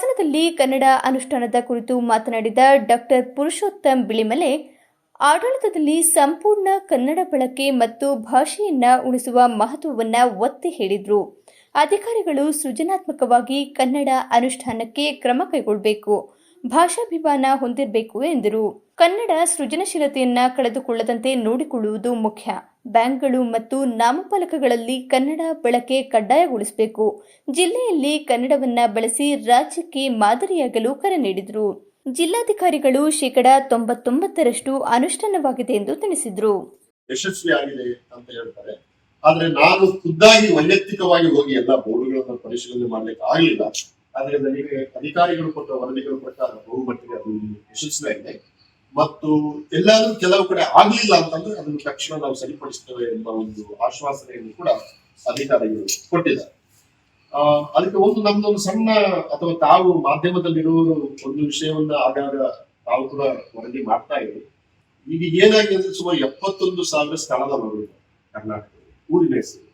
ಹಾಸನದಲ್ಲಿ ಕನ್ನಡ ಅನುಷ್ಠಾನದ ಕುರಿತು ಮಾತನಾಡಿದ ಡಾಕ್ಟರ್ ಪುರುಷೋತ್ತಮ್ ಬಿಳಿಮಲೆ, ಆಡಳಿತದಲ್ಲಿ ಸಂಪೂರ್ಣ ಕನ್ನಡ ಬಳಕೆ ಮತ್ತು ಭಾಷೆಯನ್ನ ಉಳಿಸುವ ಮಹತ್ವವನ್ನ ಒತ್ತಿ ಹೇಳಿದ್ರು. ಅಧಿಕಾರಿಗಳು ಸೃಜನಾತ್ಮಕವಾಗಿ ಕನ್ನಡ ಅನುಷ್ಠಾನಕ್ಕೆ ಕ್ರಮ ಕೈಗೊಳ್ಳಬೇಕು ಭಾಷಾಭಿಮಾನ ಹೊಂದಿರಬೇಕು ಎಂದರು. ಕನ್ನಡ ಸೃಜನಶೀಲತೆಯನ್ನ ಕಳೆದುಕೊಳ್ಳದಂತೆ ನೋಡಿಕೊಳ್ಳುವುದು ಮುಖ್ಯ. ಬ್ಯಾಂಕ್ಗಳು ಮತ್ತು ನಾಮಫಲಕಗಳಲ್ಲಿ ಕನ್ನಡ ಬಳಕೆ ಕಡ್ಡಾಯಗೊಳಿಸಬೇಕು. ಜಿಲ್ಲೆಯಲ್ಲಿ ಕನ್ನಡವನ್ನ ಬಳಸಿ ರಾಜ್ಯಕ್ಕೆ ಮಾದರಿಯಾಗಲು ಕರೆ ನೀಡಿದರು. ಜಿಲ್ಲಾಧಿಕಾರಿಗಳು ಶೇಕಡಾ ತೊಂಬತ್ತೊಂಬತ್ತರಷ್ಟು ಅನುಷ್ಠಾನವಾಗಿದೆ ಎಂದು ತಿಳಿಸಿದರು. ಯಶಸ್ವಿಯಾಗಿದೆ ಅಂತ ಹೇಳ್ತಾರೆ. ಆದ್ರೆ ನಾನು ಖುದ್ದಾಗಿ ವೈಯಕ್ತಿಕವಾಗಿ ಹೋಗಿ ಎಲ್ಲ ಬೋರ್ಡ್ಗಳನ್ನ ಪರಿಶೀಲನೆ ಮಾಡ್ಲಿಕ್ಕೆ ಆಗಲಿಲ್ಲ. ನನಗೆ ಅಧಿಕಾರಿಗಳು ಕೊಟ್ಟ ವರದಿಗಳ ಪ್ರಕಾರ ಬಹುಮಟ್ಟಿಗೆ ಅದು ಯಶಸ್ವಿಯಾಗಿದೆ. ಮತ್ತು ಎಲ್ಲಾದ್ರೂ ಕೆಲವು ಕಡೆ ಆಗ್ಲಿಲ್ಲ ಅಂತಂದ್ರೆ ಅದನ್ನು ತಕ್ಷಣ ನಾವು ಸರಿಪಡಿಸ್ತೇವೆ ಎಂಬ ಒಂದು ಆಶ್ವಾಸನೆಯನ್ನು ಕೂಡ ಅಧಿಕಾರಿಗಳು ಕೊಟ್ಟಿದ್ದಾರೆ. ಅದಕ್ಕೆ ಒಂದು ನಮ್ದೊಂದು ಸಣ್ಣ ಅಥವಾ ತಾವು ಮಾಧ್ಯಮದಲ್ಲಿರುವವರು ಒಂದು ವಿಷಯವನ್ನ ಆಗಾಗ ತಾವು ಕೂಡ ವರದಿ ಮಾಡ್ತಾ ಇದ್ರು ಈಗ ಏನಾಗಿದೆ ಅಂದ್ರೆ ಸುಮಾರು ಎಪ್ಪತ್ತೊಂದು ಸಾವಿರ ಸ್ಥಳದ ಮರಳು ಕರ್ನಾಟಕದಲ್ಲಿ, ಊರಿನ ಹೆಸರು.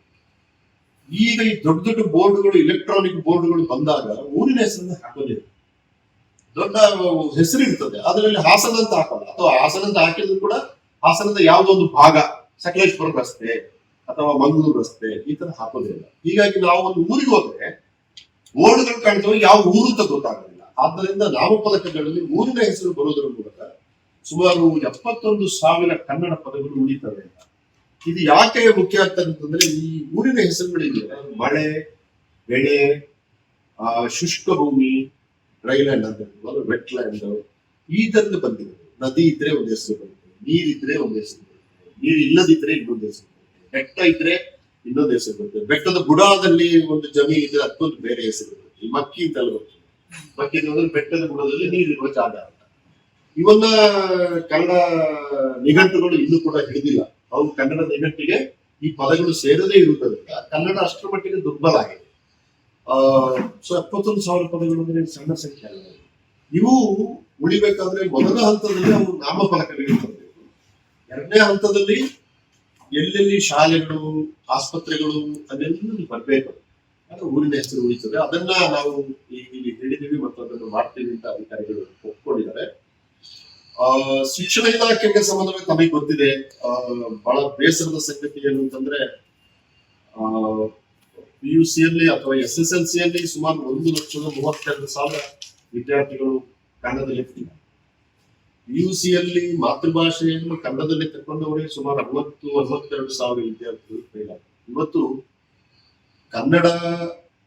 ಈಗ ಈ ದೊಡ್ಡ ದೊಡ್ಡ ಬೋರ್ಡ್ಗಳು ಎಲೆಕ್ಟ್ರಾನಿಕ್ ಬೋರ್ಡ್ಗಳು ಬಂದಾಗ ಊರಿನ ಹೆಸರನ್ನ ಹಾಕೋದಿಲ್ಲ ದೊಡ್ಡ ಹೆಸರು ಇರ್ತದೆ. ಅದರಲ್ಲಿ ಹಾಸನ ಅಂತ ಹಾಕಲ್ಲ ಅಥವಾ ಹಾಸನ ಅಂತ ಹಾಕಿದ್ರು ಕೂಡ ಹಾಸನದ ಯಾವುದೋ ಒಂದು ಭಾಗ ಸಕಲೇಶ್ಪುರ ರಸ್ತೆ ಅಥವಾ ಮಂಗಳೂರು ರಸ್ತೆ ಈ ತರ ಹಾಕೋದಿಲ್ಲ ಹೀಗಾಗಿ ನಾವು ಒಂದು ಊರಿಗೆ ಹೋದ್ರೆ ಬೋರ್ಡ್ಗಳು ಕಾಣ್ತವೆ ಯಾವ ಊರು ಅಂತ ಗೊತ್ತಾಗೋದಿಲ್ಲ. ಆದ್ದರಿಂದ ನಾಮಪದಕಗಳಲ್ಲಿ ಊರಿನ ಹೆಸರು ಬರೋದರ ಮೂಲಕ ಸುಮಾರು ಎಪ್ಪತ್ತೊಂದು ಸಾವಿರ ಕನ್ನಡ ಪದಗಳು ಉಳಿತವೆ ಇದು ಯಾಕೆ ಮುಖ್ಯ ಆಗ್ತದೆ ಅಂತಂದ್ರೆ ಈ ಊರಿನ ಹೆಸರುಗಳಿಗೆ ಮಳೆ ಬೆಳೆ ಆ, ಶುಷ್ಕ ಭೂಮಿ ಡ್ರೈಲ್ಯಾಂಡ್ ಅಂತ ಹೇಳ್ಬೋದು ವೆಟ್ಲ್ಯಾಂಡ್ ಈ ತರದ ಬಂದಿದೆ. ನದಿ ಇದ್ರೆ ಒಂದು ಹೆಸರು ಬರುತ್ತೆ ನೀರಿದ್ರೆ ಒಂದು ಹೆಸರು ಬರುತ್ತೆ ನೀರು ಇಲ್ಲದಿದ್ರೆ ಇನ್ನೊಂದು ಹೆಸರು ಬರುತ್ತೆ ಬೆಟ್ಟ ಇದ್ರೆ ಇನ್ನೊಂದು ಹೆಸರು ಬರುತ್ತೆ ಬೆಟ್ಟದ ಬುಡದಲ್ಲಿ ಒಂದು ಜಮೀನು ಇದ್ರೆ ಅದಕ್ಕೊಂದು ಬೇರೆ ಹೆಸರು ಬರುತ್ತೆ ಮಕ್ಕಿ ಅಂತ ಬರ್ತದೆ ಮಕ್ಕಿ ಅಂದ್ರೆ ಬೆಟ್ಟದ ಬುಡದಲ್ಲಿ ನೀರಿರುವ ಜಾಗ ಅಂತ. ಇವನ್ನ ಕನ್ನಡ ನಿಘಂಟುಗಳು ಇನ್ನೂ ಕೂಡ ಹಿಡಿದಿಲ್ಲ. ಅವ್ರು ಕನ್ನಡ ನಿಘಂಟಿಗೆ ಈ ಪದಗಳು ಸೇರದೇ ಇರುವುದರಿಂದ ಕನ್ನಡ ಅಷ್ಟರ ಮಟ್ಟಿಗೆ ದುರ್ಬಲ ಆಗಿದೆ. ಸೊ ಎಪ್ಪತ್ತೊಂದು ಸಾವಿರ ಪದಗಳು ಅಂದ್ರೆ ಸಣ್ಣ ಸಂಖ್ಯೆ ಅಲ್ಲ. ಇವು ಉಳಿಬೇಕಾದ್ರೆ ಮೊದಲ ಹಂತದಲ್ಲಿ ಅವರು ನಾಮಫಲಕಗಳಿಗೆ ಬರಬೇಕು. ಎರಡನೇ ಹಂತದಲ್ಲಿ ಎಲ್ಲೆಲ್ಲಿ ಶಾಲೆಗಳು, ಆಸ್ಪತ್ರೆಗಳು ಅದೆಲ್ಲ ಬರಬೇಕು. ಅಂದ್ರೆ ಊರಿನ ಹೆಸರು ಉಳಿತದೆ. ಅದನ್ನ ನಾವು ಇಲ್ಲಿ ಹೇಳಿದೀವಿ ಮತ್ತು ಅದನ್ನು ಮಾಡ್ತೀವಿ ಅಂತ ಅಧಿಕಾರಿಗಳು ಒಪ್ಕೊಂಡಿದ್ದಾರೆ. ಆ, ಶಿಕ್ಷಣ ಇಲಾಖೆಗೆ ಸಂಬಂಧವಾಗಿ ತಮಗೆ ಗೊತ್ತಿದೆ. ಆ, ಬಹಳ ಬೇಸರದ ಸಂಗತಿ ಏನು ಅಂತಂದ್ರೆ ಪಿ ಯು ಸಿಯಲ್ಲಿ ಅಥವಾ ಎಸ್ ಎಸ್ ಎಲ್ ಸಿಯಲ್ಲಿ ಸುಮಾರು ಒಂದು ಲಕ್ಷದ ಮೂವತ್ತೆರಡು ಸಾವಿರ ವಿದ್ಯಾರ್ಥಿಗಳು ಕನ್ನಡದಲ್ಲಿ ಪಿ ಯು ಸಿಯಲ್ಲಿ ಮಾತೃಭಾಷೆಯನ್ನು ಕನ್ನಡದಲ್ಲಿ ತಕೊಂಡವರೇ ಸುಮಾರು ಅರವತ್ತು, ಅರವತ್ತೆರಡು ಸಾವಿರ ವಿದ್ಯಾರ್ಥಿಗಳು ಫೇಲ್ ಇವತ್ತು ಕನ್ನಡ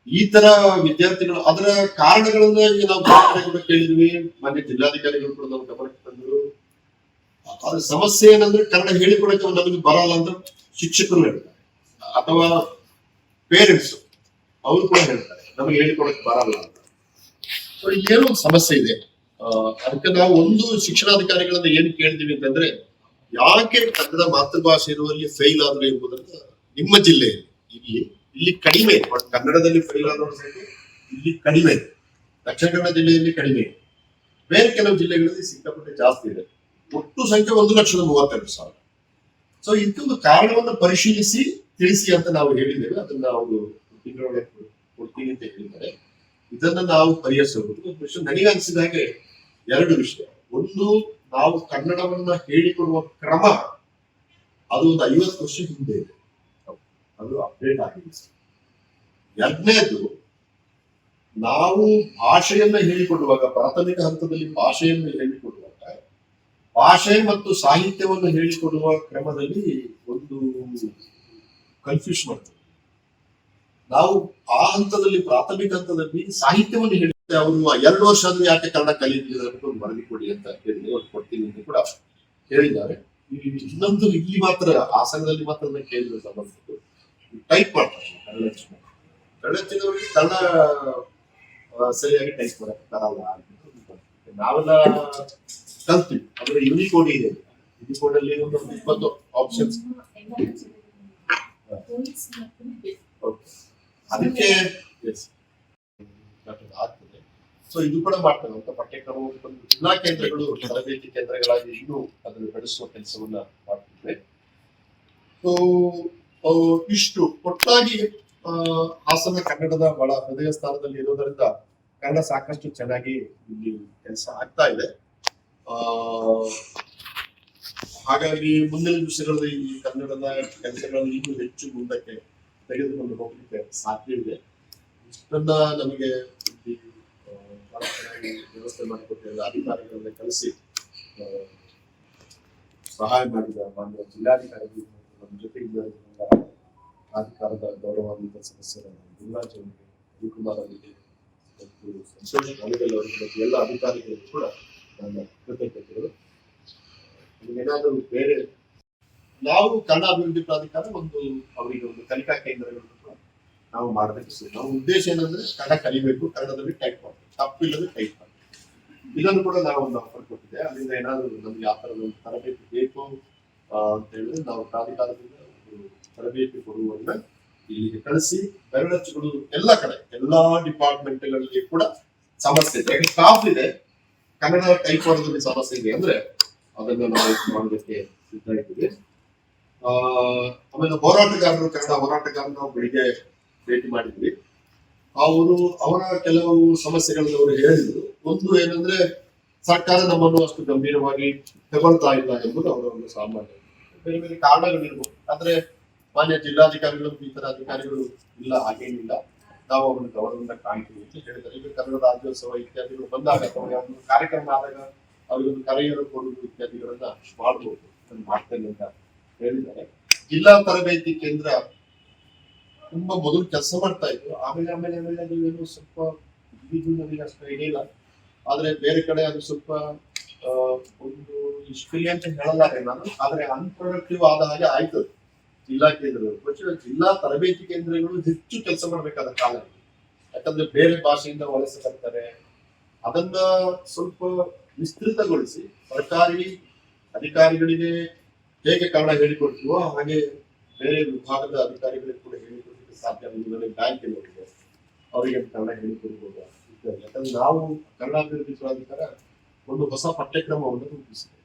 ಈ ತರ ವಿದ್ಯಾರ್ಥಿಗಳು ಅದರ ಕಾರಣಗಳನ್ನ ಈಗ ನಾವು ಕೂಡ ಕೇಳಿದ್ವಿ ಮಾನ್ಯ ಜಿಲ್ಲಾಧಿಕಾರಿಗಳು ಕೂಡ ನಾವು ಗಮನಕ್ಕೆ ತಂದ್ರು. ಅದ್ರ ಸಮಸ್ಯೆ ಏನಂದ್ರೆ ಕನ್ನಡ ಹೇಳಿಕೊಡಕ್ಕೆ ನಮಗೆ ಬರಲ್ಲ ಅಂತ ಶಿಕ್ಷಕರು ಹೇಳ್ತಾರೆ. ಅಥವಾ ಪೇರೆಂಟ್ಸ್, ಅವರು ಕೂಡ ಹೇಳ್ತಾರೆ, ನಮಗೆ ಹೇಳಿಕೊಡಕ್ಕೆ ಬರಲ್ಲ ಅಂತ. ಸೊ ಏನೋ ಸಮಸ್ಯೆ ಇದೆ. ಅದಕ್ಕೆ ನಾವು ಒಂದು ಶಿಕ್ಷಣಾಧಿಕಾರಿಗಳನ್ನ ಏನು ಕೇಳ್ತೀವಿ ಅಂತಂದ್ರೆ, ಯಾಕೆ ಕನ್ನಡ ಮಾತೃಭಾಷೆ ಇರುವವರಿಗೆ ಫೇಲ್ ಆದ್ರು ಎಂಬುದನ್ನ ನಿಮ್ಮ ಜಿಲ್ಲೆಯಲ್ಲಿ ಇಲ್ಲಿ ಇಲ್ಲಿ ಕಡಿಮೆ, ಬಟ್ ಕನ್ನಡದಲ್ಲಿ ಫೇಲ್ ಆದವರ ಇಲ್ಲಿ ಕಡಿಮೆ. ದಕ್ಷಿಣ ಕನ್ನಡ ಜಿಲ್ಲೆಯಲ್ಲಿ ಕಡಿಮೆ. ಬೇರೆ ಕೆಲವು ಜಿಲ್ಲೆಗಳಲ್ಲಿ ಸಿಕ್ಕಾಪಟ್ಟೆ ಜಾಸ್ತಿ ಇದೆ. ಒಟ್ಟು ಸಂಖ್ಯೆ ಒಂದು ಲಕ್ಷದ ಮೂವತ್ತೆರಡು ಸಾವಿರ. ಸೊ ಇದಕ್ಕೊಂದು ಕಾರಣವನ್ನು ಪರಿಶೀಲಿಸಿ ತಿಳಿಸಿ ಅಂತ ನಾವು ಹೇಳಿದ್ದೇವೆ. ಅದನ್ನ ಅವರು ತಿಂಗಳೊಳಗೆ ಕೊಡ್ತೀನಿ ಅಂತ ಹೇಳಿದ್ದಾರೆ. ಇದನ್ನ ನಾವು ಪರಿಹರಿಸಬಹುದು. ವಿಷಯ ನನಗೆ ಅನಿಸಿದಾಗೆ ಎರಡು ವಿಷಯ. ಒಂದು, ನಾವು ಕನ್ನಡವನ್ನ ಹೇಳಿಕೊಡುವ ಕ್ರಮ ಅದು ಒಂದು ಐವತ್ತು ವರ್ಷ ಹಿಂದೆ ಇದೆ. ಅದು ಅಪ್ಡೇಟ್ ಆಗಿದೆ. ಎರಡನೇದು, ನಾವು ಭಾಷೆಯನ್ನ ಹೇಳಿಕೊಡುವಾಗ, ಪ್ರಾಥಮಿಕ ಹಂತದಲ್ಲಿ ಭಾಷೆಯನ್ನು ಹೇಳಿಕೊಡುವಾಗ, ಭಾಷೆ ಮತ್ತು ಸಾಹಿತ್ಯವನ್ನು ಹೇಳಿಕೊಡುವ ಕ್ರಮದಲ್ಲಿ ಒಂದು ಕನ್ಫ್ಯೂಸ್ ಮಾಡ್ತೇವೆ ನಾವು ಆ ಹಂತದಲ್ಲಿ, ಪ್ರಾಥಮಿಕ ಹಂತದಲ್ಲಿ ಸಾಹಿತ್ಯವನ್ನು ಹೇಳಿದ್ರೆ ಅವರು ಎರಡು ವರ್ಷ ಆದ್ರೂ ಯಾಕೆ ಕನ್ನಡ ಕಲಿತಿದ್ದಾರೆ ಅಂತ ಒಂದು ಕೊಡಿ ಅಂತ ಹೇಳಿ ಅವ್ರು ಕೊಡ್ತೀನಿ ಅಂತ ಕೂಡ ಹೇಳಿದ್ದಾರೆ. ಇನ್ನೊಂದು ಇಲ್ಲಿ ಮಾತ್ರ ಆ ಸಂಘದಲ್ಲಿ ಮಾತ್ರ ಕೇಳಿದ ಸಂಬಂಧಪಟ್ಟು ಟೈಪ್ ಮಾಡ್ತಾರೆ ಹೆಚ್ಚಿನ ಕನ್ನಡ ಸರಿಯಾಗಿ ಟೈಪ್ ಅಂತ. ನಾವೆಲ್ಲ ಕಲ್ತೀವಿ. ಅಂದ್ರೆ ಯುನಿಕೋಡ್ ಇದೆ. ಯುನಿಕೋಡ್ ಅಲ್ಲಿ ಒಂದು ಇಪ್ಪತ್ತು ಆಪ್ಷನ್ಸ್ ಅದಕ್ಕೆ. ಆಗ್ತದೆ. ಸೊ ಇದು ಕೂಡ ಮಾಡ್ತಾರೆ ಅಂತ ಪಠ್ಯಕ್ರಮ ಒಂದು ಜಿಲ್ಲಾ ಕೇಂದ್ರಗಳು, ತರಬೇತಿ ಕೇಂದ್ರಗಳಾಗಿ ಇನ್ನೂ ಅದನ್ನು ಬೆಳೆಸುವ ಕೆಲಸವನ್ನ ಮಾಡ್ತಿದ್ವಿ ಸೊ ಇಷ್ಟು. ಒಟ್ಟಾಗಿ ಹಾಸನ ಕನ್ನಡದ ಬಹಳ ಹೃದಯ ಸ್ಥಾನದಲ್ಲಿ ಇರೋದರಿಂದ ಕನ್ನಡ ಸಾಕಷ್ಟು ಚೆನ್ನಾಗಿ ಇಲ್ಲಿ ಕೆಲಸ ಆಗ್ತಾ ಇದೆ. ಆ ಹಾಗಾಗಿ ಮುಂದಿನ ದಿವಸಗಳಲ್ಲಿ ಈ ಕನ್ನಡದ ಕೆಲಸಗಳನ್ನು ಇನ್ನೂ ಹೆಚ್ಚು ಮುಂದಕ್ಕೆ ತೆಗೆದುಕೊಂಡು ಹೋಗ್ಲಿಕ್ಕೆ ಸಾಧ್ಯ ಇದೆ. ಇಷ್ಟನ್ನ ನಮಗೆ ವ್ಯವಸ್ಥೆ ಮಾಡಿಕೊಟ್ಟಿರುವ ಅಧಿಕಾರಿಗಳನ್ನ ಕಲಿಸಿ ಸಹಾಯ ಮಾಡಿದ ಮಾನ್ಯ ಜಿಲ್ಲಾಧಿಕಾರಿ ನಮ್ಮ ಜೊತೆಗೆ ಪ್ರಾಧಿಕಾರದ ಗೌರವಾನ್ವಿತ ಸದಸ್ಯರ ಗುರುರಾಜ್ ಅವರಿಗೆ ರವಿಕುಮಾರ್ ಅವರಿಗೆ ಮತ್ತು ಸಂತೋಷ್ ಅವರಿಗೆ ಎಲ್ಲ ಅಧಿಕಾರಿಗಳಿಗೂ ಕೂಡ ನನ್ನ ಕೃತಜ್ಞತೆಗಳು. ಏನಾದರೂ ಬೇರೆ ನಾವು ಕನ್ನಡ ಅಭಿವೃದ್ಧಿ ಪ್ರಾಧಿಕಾರ ಒಂದು ಅವರಿಗೆ ಒಂದು ಕಲಿಕಾ ಕೇಂದ್ರಗಳನ್ನು ನಾವು ಮಾಡಬೇಕು ನಮ್ಮ ಉದ್ದೇಶ ಏನಂದ್ರೆ ಕನ್ನಡ ಕಲಿಬೇಕು, ಕನ್ನಡದಲ್ಲಿ ಟೈಪ್ ಮಾಡಬೇಕು. ತಪ್ಪಿಲ್ಲದೆ ಟೈಪ್ ಮಾಡಬೇಕು. ಇದನ್ನು ಕೂಡ ನಾವು ಒಂದು ಆಫರ್ ಕೊಟ್ಟಿದ್ದೆ ಅಲ್ಲಿಂದ ಏನಾದರೂ ನಮ್ಗೆ ಯಾವ ಥರದ ಒಂದು ತರಬೇತಿ ಬೇಕು ಅಂತ ಹೇಳಿದ್ರೆ ನಾವು ಪ್ರಾಧಿಕಾರದಿಂದ ತರಬೇತಿ ಕೊಡುವನ್ನ ಇಲ್ಲಿಗೆ ಕಳಿಸಿ. ಬೆರಳಚ್ಚುಗಳು ಎಲ್ಲ ಕಡೆ, ಎಲ್ಲಾ ಡಿಪಾರ್ಟ್ಮೆಂಟ್ಗಳಲ್ಲಿ ಕೂಡ ಸಮಸ್ಯೆ ಇದೆ. ಸ್ಟಾಫ್ ಇದೆ ಕನ್ನಡ ಟೈಪ್ ಮಾಡೋದ್ರಲ್ಲಿ ಸಮಸ್ಯೆ ಇದೆ ಅಂದ್ರೆ ಅದನ್ನ ನಾವು ಮಾಡೋದಕ್ಕೆ ಸಿದ್ಧ ಇದ್ದೀವಿ. ಆಮೇಲೆ ಹೋರಾಟಗಾರರು ಕನ್ನಡ ಹೋರಾಟಗಾರರು ಬೆಳಿಗ್ಗೆ ಭೇಟಿ ಮಾಡಿದ್ವಿ. ಅವರು, ಅವರ ಕೆಲವು ಸಮಸ್ಯೆಗಳನ್ನು ಅವರು ಹೇಳಿದ್ರು. ಒಂದು ಏನಂದ್ರೆ, ಸರ್ಕಾರ ನಮ್ಮನ್ನು ಅಷ್ಟು ಗಂಭೀರವಾಗಿ ತಗೊಳ್ತಾ ಇಲ್ಲ ಎಂಬುದು ಅವರ ಒಂದು ಸಾಮಾನ್ಯ ಬೇರೆ ಬೇರೆ ಕಾರಣಗಳಿರ್ಬೋದು. ಆದ್ರೆ ಮಾನ್ಯ ಜಿಲ್ಲಾಧಿಕಾರಿಗಳು, ಈ ತರ ಅಧಿಕಾರಿಗಳು ಇಲ್ಲ, ಹಾಗೇನಿಲ್ಲ. ನಾವು ಅವರನ್ನು ಗೌರವದಿಂದ ಕಾಣ್ತೀವಿ ಅಂತ ಹೇಳಿದ್ದಾರೆ. ಈಗ ಕನ್ನಡ ರಾಜ್ಯೋತ್ಸವ ಇತ್ಯಾದಿಗಳು ಬಂದಾಗ ಅಥವಾ ಕಾರ್ಯಕ್ರಮ ಆದಾಗ ಅವರಿಗೊಂದು ಕರೆಯನ್ನು ಕೊಡುವುದು ಇತ್ಯಾದಿಗಳನ್ನ ಮಾಡಬಹುದು ಮಾಡ್ತೇನೆ ಅಂತ ಹೇಳಿದ್ದಾರೆ. ಜಿಲ್ಲಾ ತರಬೇತಿ ಕೇಂದ್ರ ತುಂಬಾ ಮೊದಲು ಕೆಲಸ ಮಾಡ್ತಾ ಇತ್ತು. ಆಮೇಲೆ ಆಮೇಲೆ ಆಮೇಲೆ ಅದು ಏನು ಸ್ವಲ್ಪ ನನಗೆ ಅಷ್ಟು ಇಲ್ಲ. ಆದ್ರೆ ಬೇರೆ ಕಡೆ ಅದು ಸ್ವಲ್ಪ ಒಂದು ಇಷ್ಟಿಲ್ಲ ಅಂತ ಹೇಳಲಾರೆ ನಾನು. ಆದ್ರೆ ಅನ್ಪ್ರೊಡಕ್ಟಿವ್ ಆದ ಹಾಗೆ ಆಯ್ತು ಜಿಲ್ಲಾ ಕೇಂದ್ರಗಳು. ಬಟ್ ಜಿಲ್ಲಾ ತರಬೇತಿ ಕೇಂದ್ರಗಳು ಹೆಚ್ಚು ಕೆಲಸ ಮಾಡಬೇಕಾದ ಕಾಲ. ಯಾಕಂದ್ರೆ ಬೇರೆ ಭಾಷೆಯಿಂದ ವಲಸೆ ಬರ್ತಾರೆ. ಅದನ್ನ ಸ್ವಲ್ಪ ವಿಸ್ತೃತಗೊಳಿಸಿ ಸರ್ಕಾರಿ ಅಧಿಕಾರಿಗಳಿಗೆ ಹೇಗೆ ಕನ್ನಡ ಹೇಳಿಕೊಡ್ತೀವೋ ಹಾಗೆ ಬೇರೆ ವಿಭಾಗದ ಅಧಿಕಾರಿಗಳಿಗೆ ಕೂಡ ಹೇಳಿಕೊಡ್ಲಿಕ್ಕೆ ಸಾಧ್ಯ ನನಗೆ ಬ್ಯಾಂಕ್ ಹೋಗಿದೆ ಅವರಿಗೆ ಕನ್ನಡ ಹೇಳಿಕೊಡ್ಬೋದು. ಯಾಕಂದ್ರೆ ನಾವು ಕನ್ನಡ ಅಭಿವೃದ್ಧಿ ಪ್ರಾಧಿಕಾರ ಒಂದು ಹೊಸ ಪಠ್ಯಕ್ರಮವನ್ನು ರೂಪಿಸಿದೆ.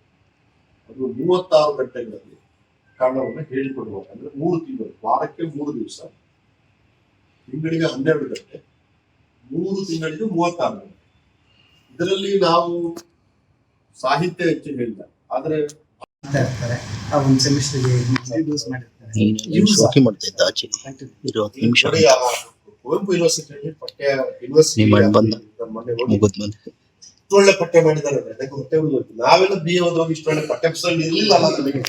ಅದು ಮೂವತ್ತಾರು ಗಂಟೆಗಳಲ್ಲಿ ಕನ್ನಡವನ್ನು ಹೇಳಿಕೊಡುವಾಗ ಅಂದ್ರೆ ಮೂರು ತಿಂಗಳು, ವಾರಕ್ಕೆ ಮೂರು ದಿವಸ. ತಿಂಗಳಿಗೆ ಹನ್ನೆರಡು ಗಂಟೆ, ಮೂರು ತಿಂಗಳಿಗೆ ಮೂವತ್ತಾರು ಗಂಟೆ. ಇದರಲ್ಲಿ ನಾವು ಸಾಹಿತ್ಯ ಹೆಚ್ಚು ಹೇಳಿಲ್ಲ ಆದ್ರೆ ಮಾಡ್ತಾ ಇರ್ತಾರೆ. ಆ ಒಂದು ಸೆಮಿಸ್ಟರ್ಗೆ ಯೂಸ್ ಮಾಡಿರ್ತಾರೆ. ಕುವೆಂಪು ಪಠ್ಯ ಯೂನಿವರ್ಸಿಟಿ ಬಂದ. ಹೋಗಿ ಪಠ್ಯ ಮಾಡಿದ್ದಾರೆ ಹೊಟ್ಟೆ ಉರಿದೋಯ್ತು. ನಾವೆಲ್ಲ ಬಿ ಓದುವಾಗ ಇಷ್ಟು ಒಳ್ಳೆ ಪಠ್ಯ ಪುಸ್ತಕ ಇರ್ಲಿಲ್ಲ ಅಲ್ಲ ನಮಗೆ.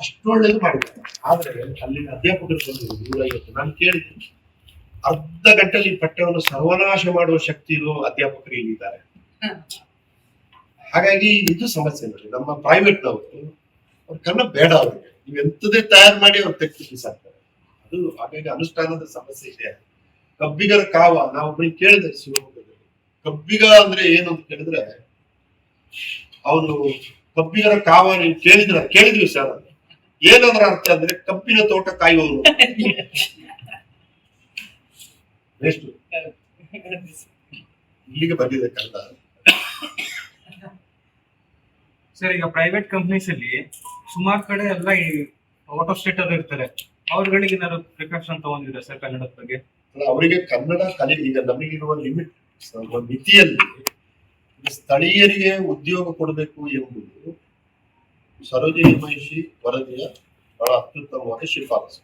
ಅಷ್ಟು ಒಳ್ಳೇದು ಮಾಡಿದ್ದಾರೆ. ಆದ್ರೆ ಅಲ್ಲಿನ ಅಧ್ಯಾಪಕರು ಬಂದರು ನೂರೈವತ್ತು ನಾನು ಕೇಳಿದ್ದೀನಿ ಅರ್ಧ ಗಂಟೆಲಿ ಈ ಪಠ್ಯವನ್ನು ಸರ್ವನಾಶ ಮಾಡುವ ಶಕ್ತಿ ಇರೋ ಅಧ್ಯಾಪಕರು ಇಲ್ಲಿದ್ದಾರೆ. ಹಾಗಾಗಿ ಇದು ಸಮಸ್ಯೆ ನೋಡಿ. ನಮ್ಮ ಪ್ರೈವೇಟ್ ನವರು ಅವ್ರ ಕನ್ನಡ ಬೇಡ ಅವ್ರಿಗೆ. ನೀವು ಎಂತದೇ ತಯಾರು ಮಾಡಿ ಅವ್ರು ತೆಗೆದು ಬಿಸಾಕ್ತಾರೆ ಅದು ಹಾಗಾಗಿ ಅನುಷ್ಠಾನದ ಸಮಸ್ಯೆ ಇದೆ. ಕಬ್ಬಿಗರ ಕಾವ ನಾವು ಒಬ್ಬರಿಗೆ ಕೇಳಿದೆ ಶಿವಮೊಗ್ಗದಲ್ಲಿ ಕಬ್ಬಿಗ ಅಂದ್ರೆ ಏನು ಅಂತ ಕೇಳಿದ್ರೆ ಅವರು ಕಬ್ಬಿಗರ ಕಾವ ನೀವು ಕೇಳಿದ್ರ ಕೇಳಿದ್ವಿ ಸರ್. ಏನಂದ್ರ ಅರ್ಥ ಅಂದ್ರೆ ಕಬ್ಬಿನ ತೋಟ ಕಾಯುವವರು. ಎಷ್ಟು ಇಲ್ಲಿಗೆ ಬಂದಿದೆ ಕನ್ನಡ ಸರ್ ಈಗ ಪ್ರೈವೇಟ್ ಕಂಪ್ನೀಸ್ ಅಲ್ಲಿ ಸುಮಾರು ಕಡೆ ಎಲ್ಲ ಈ ಔಟ್ ಆಫ್ ಸ್ಟೇಟ್ ಇರ್ತಾರೆ. ಅವ್ರಗಳಿಗೆ ಏನಾದ್ರು ಪ್ರಿಕಾಷನ್ ತಗೊಂಡಿದ್ರೆ ಸರ್ ಕನ್ನಡದ ಬಗ್ಗೆ? ಅವರಿಗೆ ಕನ್ನಡ ಕಲಿ ಈಗ ನಮಗಿರುವ ಲಿಮಿಟ್ ಮಿತಿಯಲ್ಲಿ ಸ್ಥಳೀಯರಿಗೆ ಉದ್ಯೋಗ ಕೊಡಬೇಕು ಎಂಬುದು ಸರೋಜಿನಿ ಮಹಿಷಿ ವರದಿಯ ಬಹಳ ಅತ್ಯುತ್ತಮವಾದ ಶಿಫಾರಸು.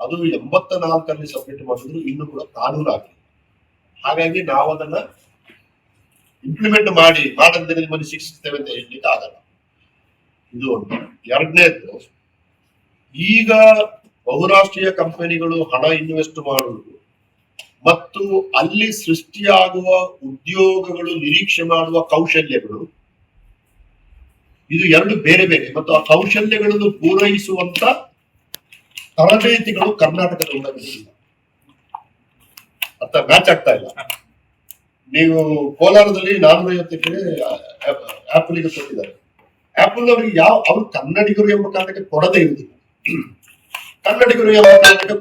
ಅದು ಎಂಬತ್ತ ನಾಲ್ಕರಲ್ಲಿ ಸಬ್ಮಿಟ್ ಮಾಡಿದ್ರು, ಇನ್ನೂ ಕೂಡ ಕಾನೂನು ಹಾಗಾಗಿ ನಾವು ಅದನ್ನ ಇಂಪ್ಲಿಮೆಂಟ್ ಮಾಡಿ ಮಾಡಂದ್ರೆ ನಿಮ್ಮನ್ನು ಶಿಕ್ಷಿಸ್ತೇವೆ ಅಂತ ಹೇಳಲಿಕ್ಕೆ ಆಗಲ್ಲ. ಇದು ಒಂದು ಎರಡನೇದು ಈಗ ಬಹುರಾಷ್ಟ್ರೀಯ ಕಂಪನಿಗಳು ಹಣ ಇನ್ವೆಸ್ಟ್ ಮಾಡುವುದು ಮತ್ತು ಅಲ್ಲಿ ಸೃಷ್ಟಿಯಾಗುವ ಉದ್ಯೋಗಗಳು ನಿರೀಕ್ಷೆ ಮಾಡುವ ಕೌಶಲ್ಯಗಳು, ಇದು ಎರಡು ಬೇರೆ ಬೇರೆ ಮತ್ತು ಆ ಕೌಶಲ್ಯಗಳನ್ನು ಪೂರೈಸುವಂತ ತರಬೇತಿಗಳು ಕರ್ನಾಟಕದಲ್ಲಿ ಇಲ್ಲ. ಅರ್ಥ ಮ್ಯಾಚ್ ಆಗ್ತಾ ಇಲ್ಲ. ನೀವು ಕೋಲಾರದಲ್ಲಿ ನಾನ್ನೂರೈವತ್ತು ಎಕರೆ ಆಪಲ್ಗೆ ಕೊಟ್ಟಿದ್ದಾರೆ ಆಪಲ್ ಅವರಿಗೆ ಯಾವ ಅವ್ರು ಕನ್ನಡಿಗರು ಎಂಬ ಕಾರಣಕ್ಕೆ ಕೊಡದೇ ಇರುವುದಿಲ್ಲ ಕನ್ನಡಿಗರು ಎಂಬ ಕಾರಣಕ್ಕೆ